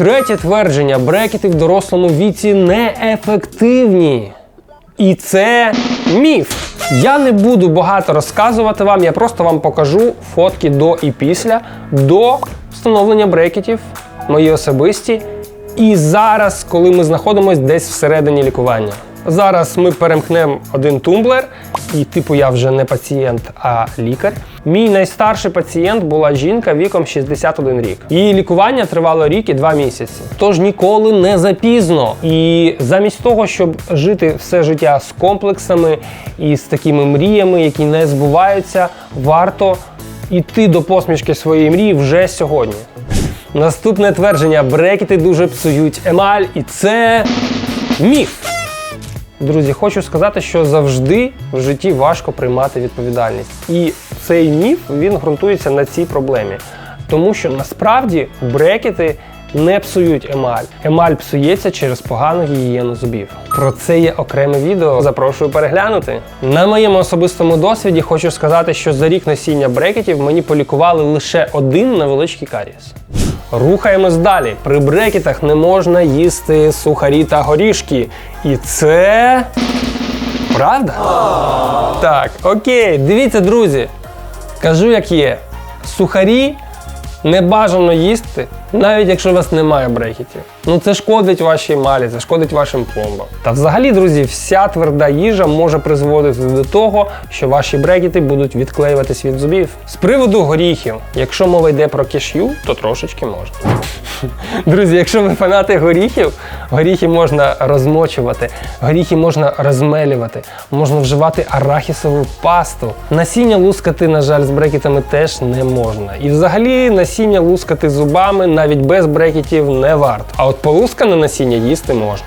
Третє твердження: брекети в дорослому віці неефективні. І це міф. Я не буду багато розказувати вам, я просто вам покажу фотки до і після, до встановлення брекетів, мої особисті. І зараз, коли ми знаходимося десь всередині лікування. Зараз ми перемкнемо один тумблер, і типу я вже не пацієнт, а лікар. Мій найстарший пацієнт була жінка віком 61 рік. Її лікування тривало рік і два місяці. Тож ніколи не запізно. І замість того, щоб жити все життя з комплексами і з такими мріями, які не збуваються, варто йти до посмішки своєї мрії вже сьогодні. Наступне твердження: брекети дуже псують емаль, і це міф. Друзі, хочу сказати, що завжди в житті важко приймати відповідальність. І цей міф він ґрунтується на цій проблемі. Тому що насправді брекети не псують емаль. Емаль псується через погану гігієну зубів. Про це є окреме відео. Запрошую переглянути. На моєму особистому досвіді хочу сказати, що за рік носіння брекетів мені полікували лише один невеличкий карієс. Рухаємось далі. При брекетах не можна їсти сухарі та горішки. І це. Правда? Так, окей, дивіться, друзі. Кажу, як є. Сухарі не бажано їсти, навіть якщо у вас немає брекетів. Ну це шкодить вашій малі, це шкодить вашим пломбам. Та взагалі, друзі, вся тверда їжа може призводити до того, що ваші брекети будуть відклеюватись від зубів. З приводу горіхів, якщо мова йде про кишю, то трошечки можна. Друзі, якщо ви фанати горіхів, горіхи можна розмочувати, горіхи можна розмелювати, можна вживати арахісову пасту. Насіння лускати, на жаль, з брекетами теж не можна. І взагалі насіння лускати зубами навіть без брекетів не варто. А от полускане насіння їсти можна.